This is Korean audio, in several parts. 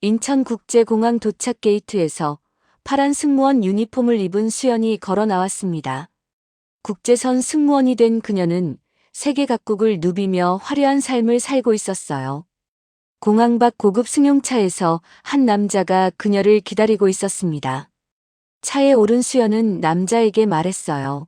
인천국제공항 도착 게이트에서 파란 승무원 유니폼을 입은 수연이 걸어 나왔습니다. 국제선 승무원이 된 그녀는 세계 각국을 누비며 화려한 삶을 살고 있었어요. 공항 밖 고급 승용차에서 한 남자가 그녀를 기다리고 있었습니다. 차에 오른 수연은 남자에게 말했어요.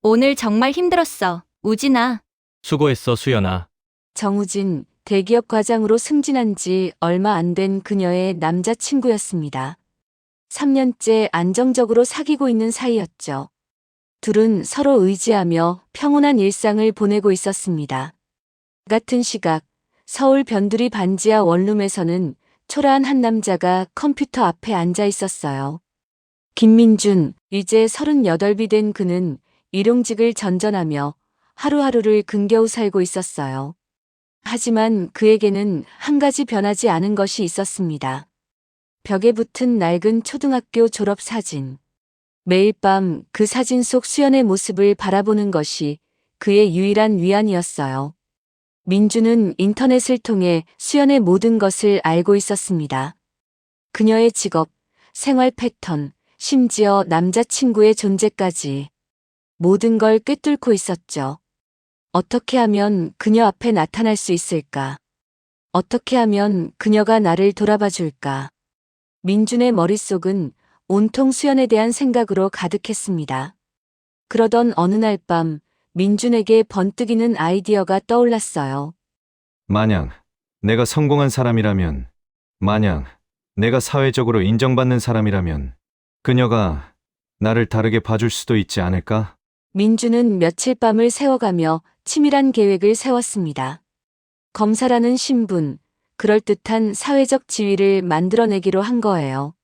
오늘 정말 힘들었어. 우진아. 수고했어, 수연아. 정우진, 대기업 과장으로 승진한 지 얼마 안 된 그녀의 남자친구였습니다. 3년째 안정적으로 사귀고 있는 사이였죠. 둘은 서로 의지하며 평온한 일상을 보내고 있었습니다. 같은 시각, 서울 변두리 반지하 원룸에서는 초라한 한 남자가 컴퓨터 앞에 앉아 있었어요. 김민준, 이제 38이 된 그는 일용직을 전전하며 하루하루를 근겨우 살고 있었어요. 하지만 그에게는 한 가지 변하지 않은 것이 있었습니다. 벽에 붙은 낡은 초등학교 졸업 사진. 매일 밤 그 사진 속 수연의 모습을 바라보는 것이 그의 유일한 위안이었어요. 민주는 인터넷을 통해 수연의 모든 것을 알고 있었습니다. 그녀의 직업, 생활 패턴, 심지어 남자친구의 존재까지 모든 걸 꿰뚫고 있었죠. 어떻게 하면 그녀 앞에 나타날 수 있을까? 어떻게 하면 그녀가 나를 돌아봐 줄까? 민준의 머릿속은 온통 수연에 대한 생각으로 가득했습니다. 그러던 어느 날 밤 민준에게 번뜩이는 아이디어가 떠올랐어요. 만약 내가 성공한 사람이라면, 만약 내가 사회적으로 인정받는 사람이라면, 그녀가 나를 다르게 봐줄 수도 있지 않을까? 민주는 며칠 밤을 세워가며 치밀한 계획을 세웠습니다. 검사라는 신분, 그럴듯한 사회적 지위를 만들어내기로 한 거예요.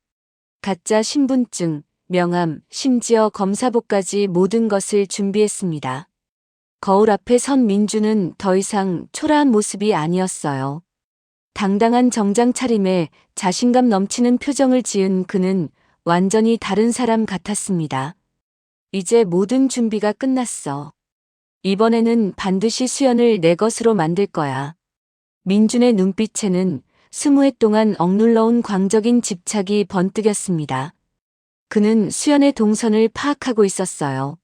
가짜 신분증, 명함, 심지어 검사복까지 모든 것을 준비했습니다. 거울 앞에 선 민주는 더 이상 초라한 모습이 아니었어요. 당당한 정장 차림에 자신감 넘치는 표정을 지은 그는 완전히 다른 사람 같았습니다. 이제 모든 준비가 끝났어. 이번에는 반드시 수연을 내 것으로 만들 거야. 민준의 눈빛에는 스무 해 동안 억눌러온 광적인 집착이 번뜩였습니다. 그는 수연의 동선을 파악하고 있었어요.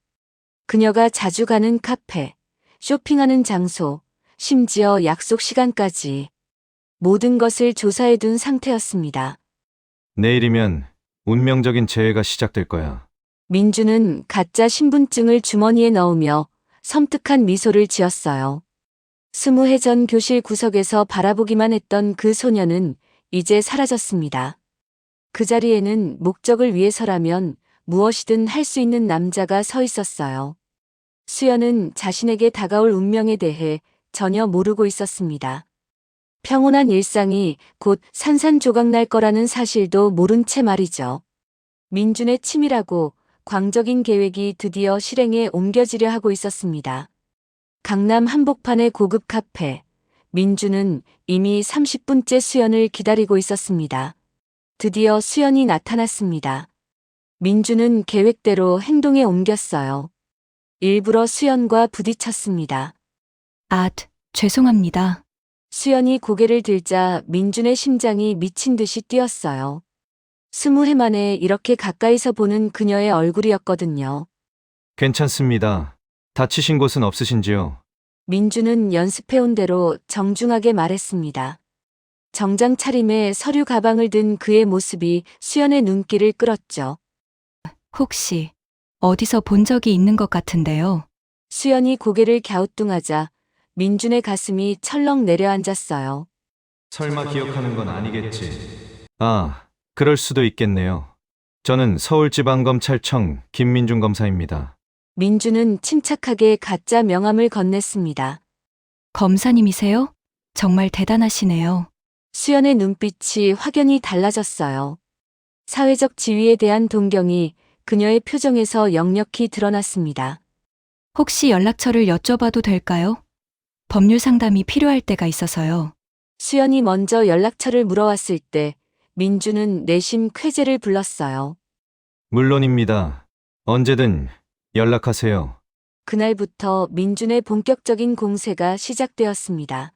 그녀가 자주 가는 카페, 쇼핑하는 장소, 심지어 약속 시간까지 모든 것을 조사해둔 상태였습니다. 내일이면 운명적인 재해가 시작될 거야. 민주는 가짜 신분증을 주머니에 넣으며 섬뜩한 미소를 지었어요. 스무 해 전 교실 구석에서 바라보기만 했던 그 소녀는 이제 사라졌습니다. 그 자리에는 목적을 위해서라면 무엇이든 할 수 있는 남자가 서 있었어요. 수연은 자신에게 다가올 운명에 대해 전혀 모르고 있었습니다. 평온한 일상이 곧 산산조각 날 거라는 사실도 모른 채 말이죠. 민준의 치밀하고 광적인 계획이 드디어 실행에 옮겨지려 하고 있었습니다. 강남 한복판의 고급 카페. 민주는 이미 30분째 수연을 기다리고 있었습니다. 드디어 수연이 나타났습니다. 민주는 계획대로 행동에 옮겼어요. 일부러 수연과 부딪혔습니다. 아, 죄송합니다. 수연이 고개를 들자 민준의 심장이 미친 듯이 뛰었어요. 스무 해 만에 이렇게 가까이서 보는 그녀의 얼굴이었거든요. 괜찮습니다. 다치신 곳은 없으신지요? 민주는 연습해온 대로 정중하게 말했습니다. 정장 차림에 서류 가방을 든 그의 모습이 수연의 눈길을 끌었죠. 혹시 어디서 본 적이 있는 것 같은데요. 수연이 고개를 갸우뚱하자 민준의 가슴이 철렁 내려앉았어요. 설마 기억하는 건 아니겠지. 아, 그럴 수도 있겠네요. 저는 서울지방검찰청 김민중 검사입니다. 민주는 침착하게 가짜 명함을 건넸습니다. 검사님이세요? 정말 대단하시네요. 수연의 눈빛이 확연히 달라졌어요. 사회적 지위에 대한 동경이 그녀의 표정에서 역력히 드러났습니다. 혹시 연락처를 여쭤봐도 될까요? 법률 상담이 필요할 때가 있어서요. 수연이 먼저 연락처를 물어왔을 때 민주는 내심 쾌재를 불렀어요. 물론입니다. 언제든 연락하세요. 그날부터 민준의 본격적인 공세가 시작되었습니다.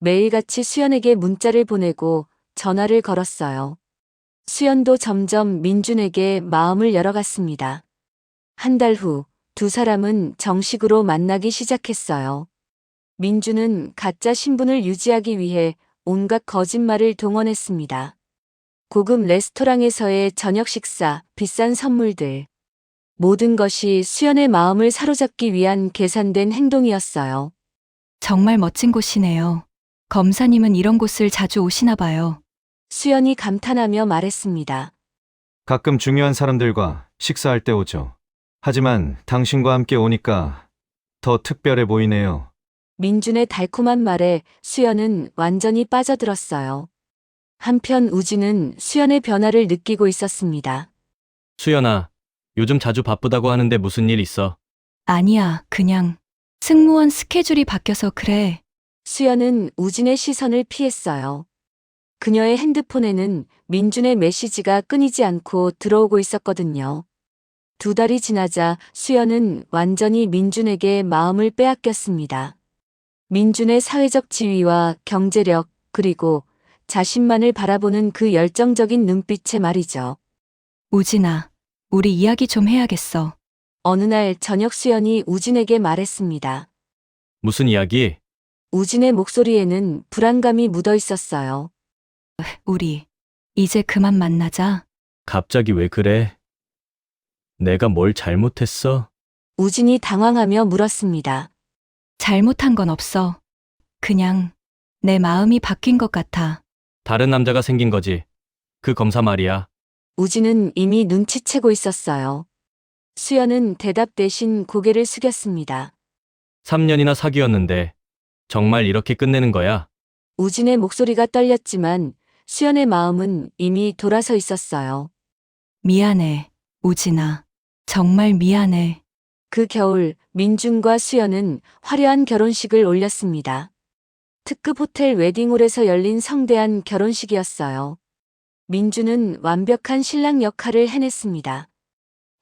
매일같이 수연에게 문자를 보내고 전화를 걸었어요. 수연도 점점 민준에게 마음을 열어갔습니다. 한 달 후 두 사람은 정식으로 만나기 시작했어요. 민준은 가짜 신분을 유지하기 위해 온갖 거짓말을 동원했습니다. 고급 레스토랑에서의 저녁 식사, 비싼 선물들. 모든 것이 수연의 마음을 사로잡기 위한 계산된 행동이었어요. 정말 멋진 곳이네요. 검사님은 이런 곳을 자주 오시나 봐요. 수연이 감탄하며 말했습니다. 가끔 중요한 사람들과 식사할 때 오죠. 하지만 당신과 함께 오니까 더 특별해 보이네요. 민준의 달콤한 말에 수연은 완전히 빠져들었어요. 한편 우진은 수연의 변화를 느끼고 있었습니다. 수연아, 요즘 자주 바쁘다고 하는데 무슨 일 있어? 아니야, 그냥 승무원 스케줄이 바뀌어서 그래. 수연은 우진의 시선을 피했어요. 그녀의 핸드폰에는 민준의 메시지가 끊이지 않고 들어오고 있었거든요. 두 달이 지나자 수연은 완전히 민준에게 마음을 빼앗겼습니다. 민준의 사회적 지위와 경제력, 그리고 자신만을 바라보는 그 열정적인 눈빛에 말이죠. 우진아, 우리 이야기 좀 해야겠어. 어느 날 저녁 수연이 우진에게 말했습니다. 무슨 이야기? 우진의 목소리에는 불안감이 묻어 있었어요. 우리 이제 그만 만나자. 갑자기 왜 그래? 내가 뭘 잘못했어? 우진이 당황하며 물었습니다. 잘못한 건 없어. 그냥 내 마음이 바뀐 것 같아. 다른 남자가 생긴 거지. 그 검사 말이야. 우진은 이미 눈치채고 있었어요. 수연은 대답 대신 고개를 숙였습니다. 3년이나 사귀었는데 정말 이렇게 끝내는 거야? 우진의 목소리가 떨렸지만 수연의 마음은 이미 돌아서 있었어요. 미안해, 우진아. 정말 미안해. 그 겨울 민준과 수연은 화려한 결혼식을 올렸습니다. 특급 호텔 웨딩홀에서 열린 성대한 결혼식이었어요. 민준은 완벽한 신랑 역할을 해냈습니다.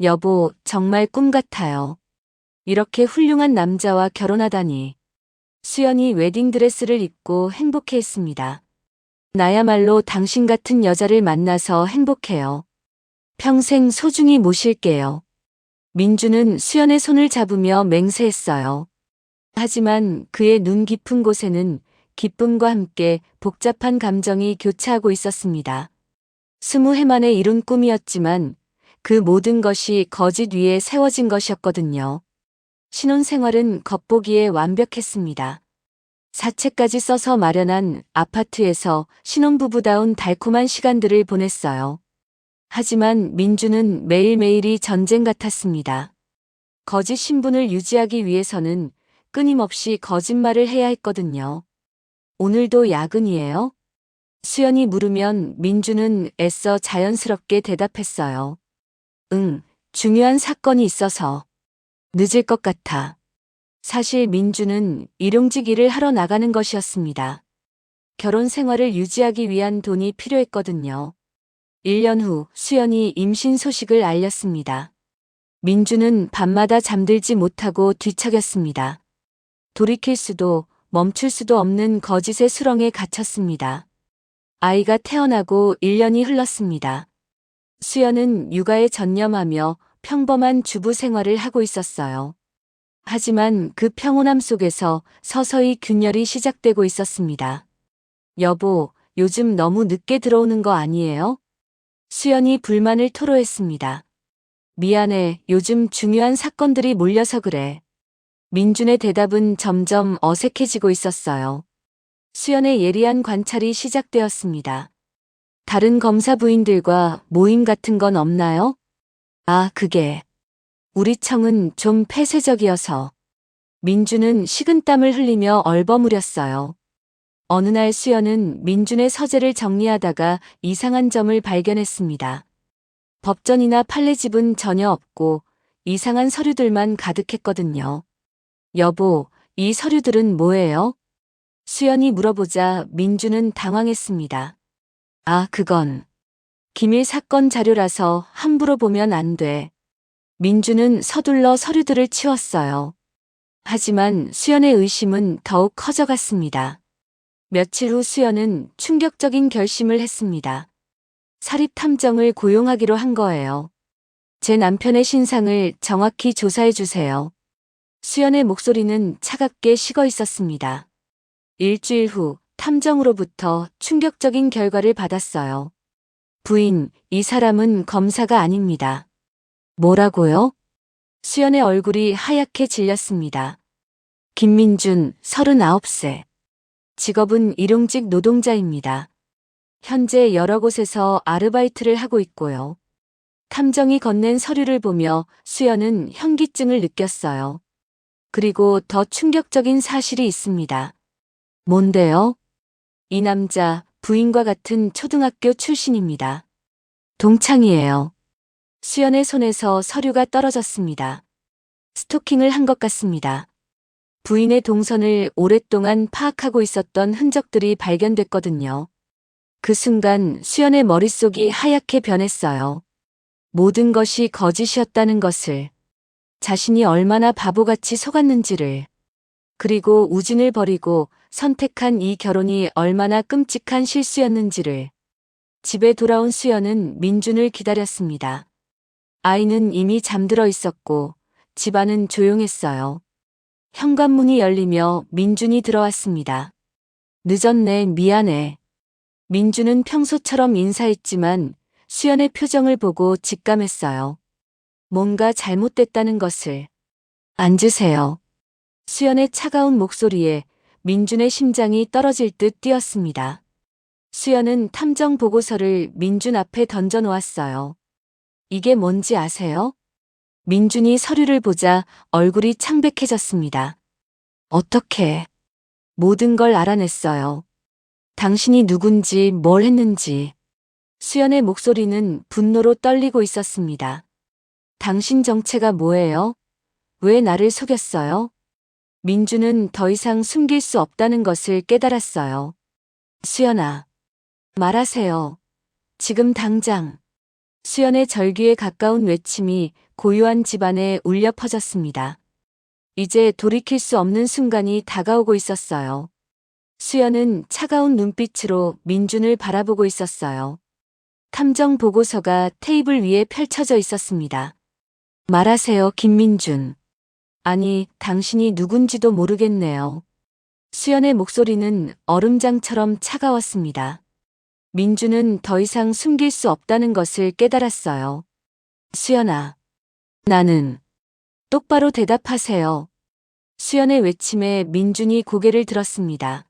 여보, 정말 꿈 같아요. 이렇게 훌륭한 남자와 결혼하다니. 수연이 웨딩드레스를 입고 행복해 했습니다. 나야말로 당신 같은 여자를 만나서 행복해요. 평생 소중히 모실게요. 민주는 수연의 손을 잡으며 맹세했어요. 하지만 그의 눈 깊은 곳에는 기쁨과 함께 복잡한 감정이 교차하고 있었습니다. 스무 해 만에 이룬 꿈이었지만 그 모든 것이 거짓 위에 세워진 것이었거든요. 신혼생활은 겉보기에 완벽했습니다. 사채까지 써서 마련한 아파트에서 신혼부부다운 달콤한 시간들을 보냈어요. 하지만 민주는 매일매일이 전쟁 같았습니다. 거짓 신분을 유지하기 위해서는 끊임없이 거짓말을 해야 했거든요. 오늘도 야근이에요? 수연이 물으면 민주는 애써 자연스럽게 대답했어요. 응, 중요한 사건이 있어서. 늦을 것 같아. 사실 민주는 일용직 일을 하러 나가는 것이었습니다. 결혼 생활을 유지하기 위한 돈이 필요했거든요. 1년 후 수연이 임신 소식을 알렸습니다. 민주는 밤마다 잠들지 못하고 뒤척였습니다. 돌이킬 수도 멈출 수도 없는 거짓의 수렁에 갇혔습니다. 아이가 태어나고 1년이 흘렀습니다. 수연은 육아에 전념하며 평범한 주부 생활을 하고 있었어요. 하지만 그 평온함 속에서 서서히 균열이 시작되고 있었습니다. 여보, 요즘 너무 늦게 들어오는 거 아니에요? 수연이 불만을 토로했습니다. 미안해, 요즘 중요한 사건들이 몰려서 그래. 민준의 대답은 점점 어색해지고 있었어요. 수연의 예리한 관찰이 시작되었습니다. 다른 검사 부인들과 모임 같은 건 없나요? 아, 그게. 우리 청은 좀 폐쇄적이어서. 민주는 식은땀을 흘리며 얼버무렸어요. 어느 날 수연은 민준의 서재를 정리하다가 이상한 점을 발견했습니다. 법전이나 판례집은 전혀 없고 이상한 서류들만 가득했거든요. 여보, 이 서류들은 뭐예요? 수연이 물어보자 민주는 당황했습니다. 아, 그건 기밀 사건 자료라서 함부로 보면 안 돼. 민주는 서둘러 서류들을 치웠어요. 하지만 수연의 의심은 더욱 커져갔습니다. 며칠 후 수연은 충격적인 결심을 했습니다. 사립 탐정을 고용하기로 한 거예요. 제 남편의 신상을 정확히 조사해 주세요. 수연의 목소리는 차갑게 식어 있었습니다. 일주일 후 탐정으로부터 충격적인 결과를 받았어요. 부인, 이 사람은 검사가 아닙니다. 뭐라고요? 수연의 얼굴이 하얗게 질렸습니다. 김민준, 39세. 직업은 일용직 노동자입니다. 현재 여러 곳에서 아르바이트를 하고 있고요. 탐정이 건넨 서류를 보며 수연은 현기증을 느꼈어요. 그리고 더 충격적인 사실이 있습니다. 뭔데요? 이 남자 부인과 같은 초등학교 출신입니다. 동창이에요. 수연의 손에서 서류가 떨어졌습니다. 스토킹을 한 것 같습니다. 부인의 동선을 오랫동안 파악하고 있었던 흔적들이 발견됐거든요. 그 순간 수연의 머릿속이 하얗게 변했어요. 모든 것이 거짓이었다는 것을, 자신이 얼마나 바보같이 속았는지를, 그리고 우진을 버리고 선택한 이 결혼이 얼마나 끔찍한 실수였는지를. 집에 돌아온 수연은 민준을 기다렸습니다. 아이는 이미 잠들어 있었고 집안은 조용했어요. 현관문이 열리며 민준이 들어왔습니다. 늦었네, 미안해. 민준은 평소처럼 인사했지만 수연의 표정을 보고 직감했어요. 뭔가 잘못됐다는 것을. 앉으세요. 수연의 차가운 목소리에 민준의 심장이 떨어질 듯 뛰었습니다. 수연은 탐정 보고서를 민준 앞에 던져 놓았어요. 이게 뭔지 아세요? 민준이 서류를 보자 얼굴이 창백해졌습니다. 어떻게? 모든 걸 알아냈어요. 당신이 누군지 뭘 했는지. 수연의 목소리는 분노로 떨리고 있었습니다. 당신 정체가 뭐예요? 왜 나를 속였어요? 민주는 더 이상 숨길 수 없다는 것을 깨달았어요. 수연아, 말하세요. 지금 당장. 수연의 절규에 가까운 외침이 고요한 집안에 울려 퍼졌습니다. 이제 돌이킬 수 없는 순간이 다가오고 있었어요. 수연은 차가운 눈빛으로 민준을 바라보고 있었어요. 탐정 보고서가 테이블 위에 펼쳐져 있었습니다. 말하세요, 김민준. 아니, 당신이 누군지도 모르겠네요. 수연의 목소리는 얼음장처럼 차가웠습니다. 민주는 더 이상 숨길 수 없다는 것을 깨달았어요. 수연아, 나는 똑바로 대답하세요. 수연의 외침에 민준이 고개를 들었습니다.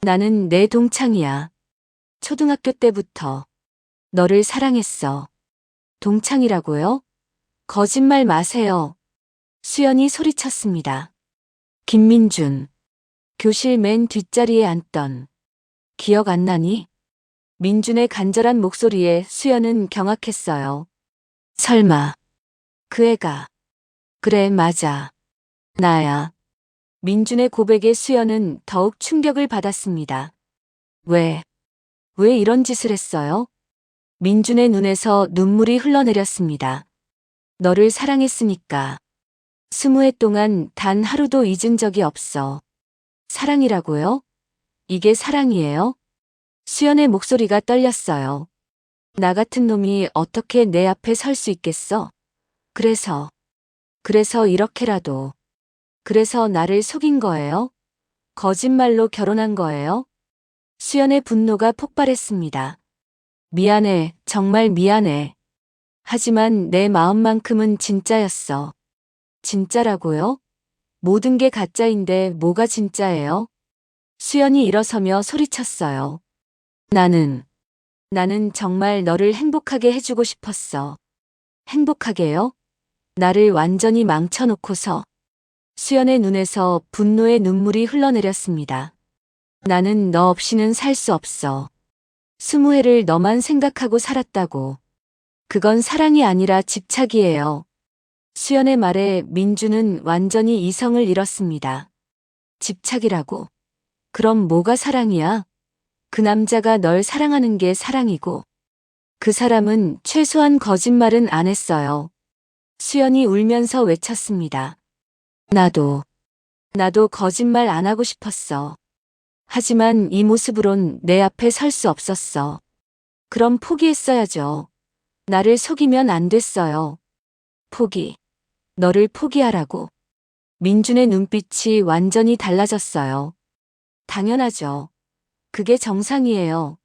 나는 내 동창이야. 초등학교 때부터 너를 사랑했어. 동창이라고요? 거짓말 마세요. 수연이 소리쳤습니다. 김민준. 교실 맨 뒷자리에 앉던. 기억 안 나니? 민준의 간절한 목소리에 수연은 경악했어요. 설마. 그 애가. 그래, 맞아. 나야. 민준의 고백에 수연은 더욱 충격을 받았습니다. 왜? 왜 이런 짓을 했어요? 민준의 눈에서 눈물이 흘러내렸습니다. 너를 사랑했으니까. 스무 해 동안 단 하루도 잊은 적이 없어. 사랑이라고요? 이게 사랑이에요? 수연의 목소리가 떨렸어요. 나 같은 놈이 어떻게 내 앞에 설 수 있겠어? 그래서, 그래서 이렇게라도, 그래서 나를 속인 거예요? 거짓말로 결혼한 거예요? 수연의 분노가 폭발했습니다. 미안해, 정말 미안해. 하지만 내 마음만큼은 진짜였어. 진짜라고요? 모든 게 가짜인데 뭐가 진짜예요? 수연이 일어서며 소리쳤어요. 나는, 나는 정말 너를 행복하게 해주고 싶었어. 행복하게요? 나를 완전히 망쳐놓고서. 수연의 눈에서 분노의 눈물이 흘러내렸습니다. 나는 너 없이는 살 수 없어. 스무 해를 너만 생각하고 살았다고. 그건 사랑이 아니라 집착이에요. 수연의 말에 민주는 완전히 이성을 잃었습니다. 집착이라고? 그럼 뭐가 사랑이야? 그 남자가 널 사랑하는 게 사랑이고, 그 사람은 최소한 거짓말은 안 했어요. 수연이 울면서 외쳤습니다. 나도, 나도 거짓말 안 하고 싶었어. 하지만 이 모습으론 내 앞에 설 수 없었어. 그럼 포기했어야죠. 나를 속이면 안 됐어요. 포기. 너를 포기하라고. 민준의 눈빛이 완전히 달라졌어요. 당연하죠. 그게 정상이에요.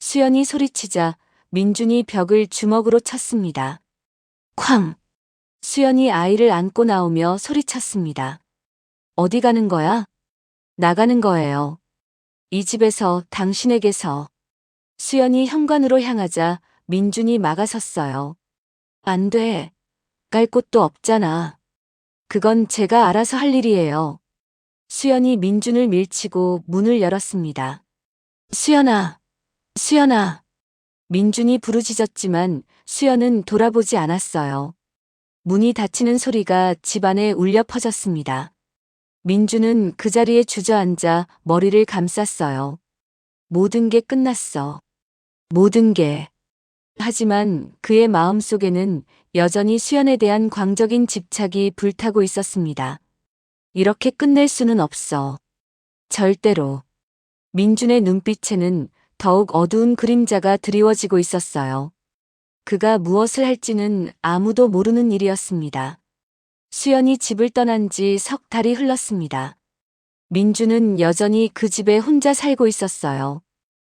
수연이 소리치자 민준이 벽을 주먹으로 쳤습니다. 쾅! 수연이 아이를 안고 나오며 소리쳤습니다. 어디 가는 거야? 나가는 거예요. 이 집에서 당신에게서. 수연이 현관으로 향하자 민준이 막아섰어요. 안 돼. 갈 곳도 없잖아. 그건 제가 알아서 할 일이에요. 수연이 민준을 밀치고 문을 열었습니다. 수연아, 수연아. 민준이 부르짖었지만 수연은 돌아보지 않았어요. 문이 닫히는 소리가 집안에 울려 퍼졌습니다. 민준은 그 자리에 주저앉아 머리를 감쌌어요. 모든 게 끝났어. 모든 게. 하지만 그의 마음 속에는 여전히 수연에 대한 광적인 집착이 불타고 있었습니다. 이렇게 끝낼 수는 없어. 절대로. 민준의 눈빛에는 더욱 어두운 그림자가 드리워지고 있었어요. 그가 무엇을 할지는 아무도 모르는 일이었습니다. 수연이 집을 떠난 지 석 달이 흘렀습니다. 민주는 여전히 그 집에 혼자 살고 있었어요.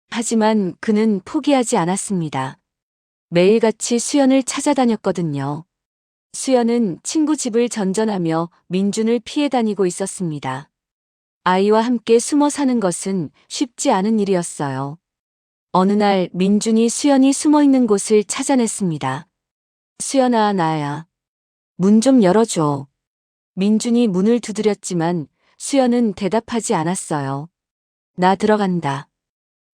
하지만 그는 포기하지 않았습니다. 매일같이 수연을 찾아다녔거든요. 수연은 친구 집을 전전하며 민준을 피해 다니고 있었습니다. 아이와 함께 숨어 사는 것은 쉽지 않은 일이었어요. 어느 날 민준이 수연이 숨어 있는 곳을 찾아냈습니다. 수연아, 나야. 문 좀 열어줘. 민준이 문을 두드렸지만 수연은 대답하지 않았어요. 나 들어간다.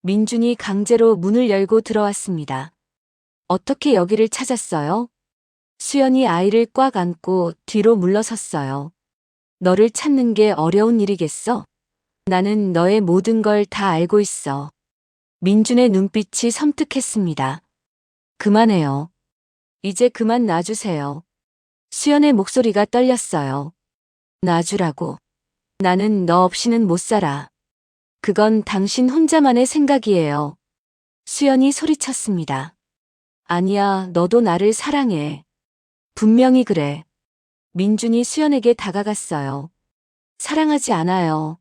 민준이 강제로 문을 열고 들어왔습니다. 어떻게 여기를 찾았어요? 수연이 아이를 꽉 안고 뒤로 물러섰어요. 너를 찾는 게 어려운 일이겠어? 나는 너의 모든 걸 다 알고 있어. 민준의 눈빛이 섬뜩했습니다. 그만해요. 이제 그만 놔주세요. 수연의 목소리가 떨렸어요. 놔주라고. 나는 너 없이는 못 살아. 그건 당신 혼자만의 생각이에요. 수연이 소리쳤습니다. 아니야, 너도 나를 사랑해. 분명히 그래. 민준이 수연에게 다가갔어요. 사랑하지 않아요.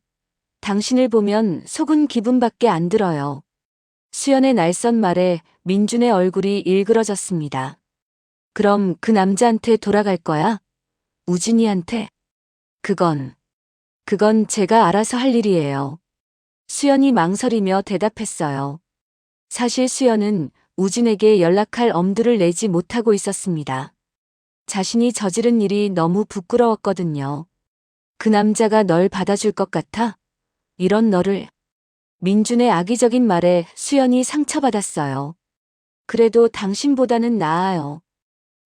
당신을 보면 속은 기분밖에 안 들어요. 수연의 날선 말에 민준의 얼굴이 일그러졌습니다. 그럼 그 남자한테 돌아갈 거야? 우진이한테? 그건, 그건 제가 알아서 할 일이에요. 수연이 망설이며 대답했어요. 사실 수연은 우진에게 연락할 엄두를 내지 못하고 있었습니다. 자신이 저지른 일이 너무 부끄러웠거든요. 그 남자가 널 받아줄 것 같아? 이런 너를. 민준의 악의적인 말에 수연이 상처받았어요. 그래도 당신보다는 나아요.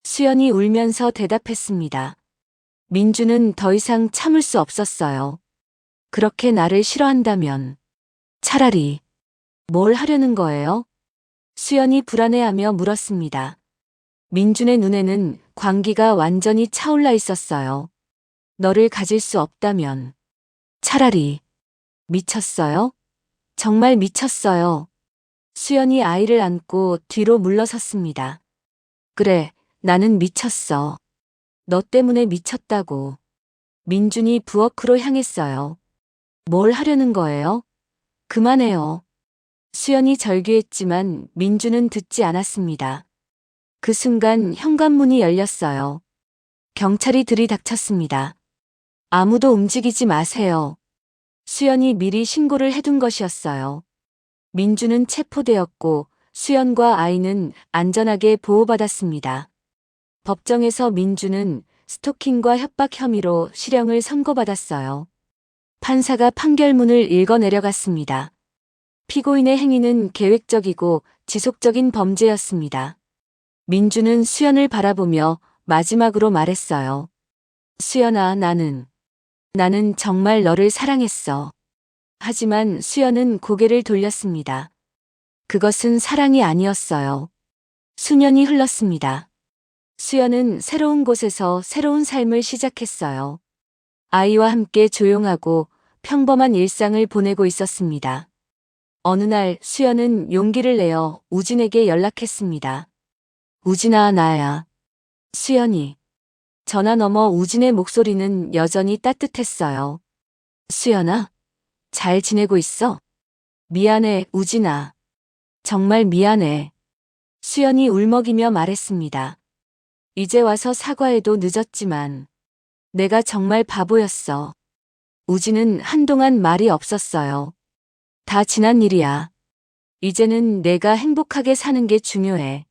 수연이 울면서 대답했습니다. 민준은 더 이상 참을 수 없었어요. 그렇게 나를 싫어한다면 차라리 뭘 하려는 거예요? 수연이 불안해하며 물었습니다. 민준의 눈에는 광기가 완전히 차올라 있었어요. 너를 가질 수 없다면 차라리 미쳤어요? 정말 미쳤어요. 수연이 아이를 안고 뒤로 물러섰습니다. 그래, 나는 미쳤어. 너 때문에 미쳤다고. 민준이 부엌으로 향했어요. 뭘 하려는 거예요? 그만해요. 수연이 절규했지만 민준은 듣지 않았습니다. 그 순간 현관문이 열렸어요. 경찰이 들이닥쳤습니다. 아무도 움직이지 마세요. 수연이 미리 신고를 해둔 것이었어요. 민주는 체포되었고 수연과 아이는 안전하게 보호받았습니다. 법정에서 민주는 스토킹과 협박 혐의로 실형을 선고받았어요. 판사가 판결문을 읽어 내려갔습니다. 피고인의 행위는 계획적이고 지속적인 범죄였습니다. 민주는 수연을 바라보며 마지막으로 말했어요. 수연아, 나는, 나는 정말 너를 사랑했어. 하지만 수연은 고개를 돌렸습니다. 그것은 사랑이 아니었어요. 수년이 흘렀습니다. 수연은 새로운 곳에서 새로운 삶을 시작했어요. 아이와 함께 조용하고 평범한 일상을 보내고 있었습니다. 어느 날 수연은 용기를 내어 우진에게 연락했습니다. 우진아, 나야. 수연이. 전화 너머 우진의 목소리는 여전히 따뜻했어요. 수연아, 잘 지내고 있어? 미안해, 우진아. 정말 미안해. 수연이 울먹이며 말했습니다. 이제 와서 사과해도 늦었지만 내가 정말 바보였어. 우진은 한동안 말이 없었어요. 다 지난 일이야. 이제는 내가 행복하게 사는 게 중요해.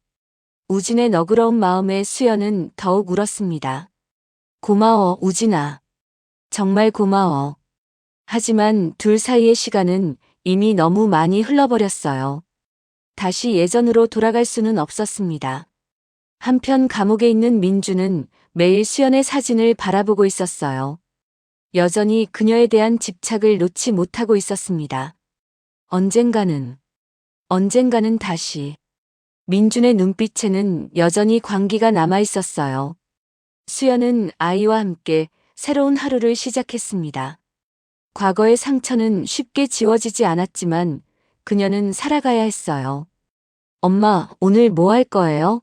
우진의 너그러운 마음에 수연은 더욱 울었습니다. 고마워, 우진아. 정말 고마워. 하지만 둘 사이의 시간은 이미 너무 많이 흘러버렸어요. 다시 예전으로 돌아갈 수는 없었습니다. 한편 감옥에 있는 민주는 매일 수연의 사진을 바라보고 있었어요. 여전히 그녀에 대한 집착을 놓지 못하고 있었습니다. 언젠가는, 언젠가는 다시. 민준의 눈빛에는 여전히 광기가 남아 있었어요. 수연은 아이와 함께 새로운 하루를 시작했습니다. 과거의 상처는 쉽게 지워지지 않았지만 그녀는 살아가야 했어요. 엄마, 오늘 뭐 할 거예요?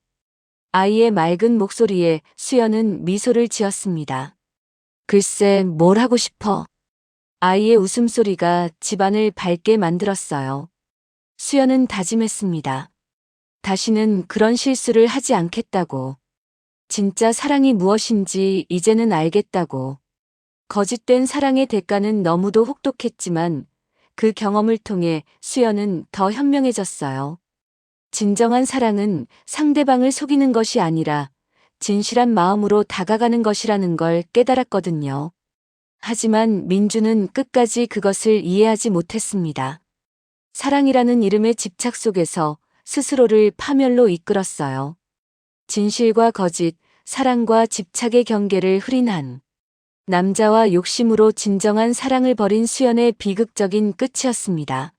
아이의 맑은 목소리에 수연은 미소를 지었습니다. 글쎄, 뭘 하고 싶어? 아이의 웃음소리가 집안을 밝게 만들었어요. 수연은 다짐했습니다. 다시는 그런 실수를 하지 않겠다고. 진짜 사랑이 무엇인지 이제는 알겠다고. 거짓된 사랑의 대가는 너무도 혹독했지만 그 경험을 통해 수연은 더 현명해졌어요. 진정한 사랑은 상대방을 속이는 것이 아니라 진실한 마음으로 다가가는 것이라는 걸 깨달았거든요. 하지만 민주는 끝까지 그것을 이해하지 못했습니다. 사랑이라는 이름의 집착 속에서 스스로를 파멸로 이끌었어요. 진실과 거짓, 사랑과 집착의 경계를 흐린 한 남자와 욕심으로 진정한 사랑을 버린 수연의 비극적인 끝이었습니다.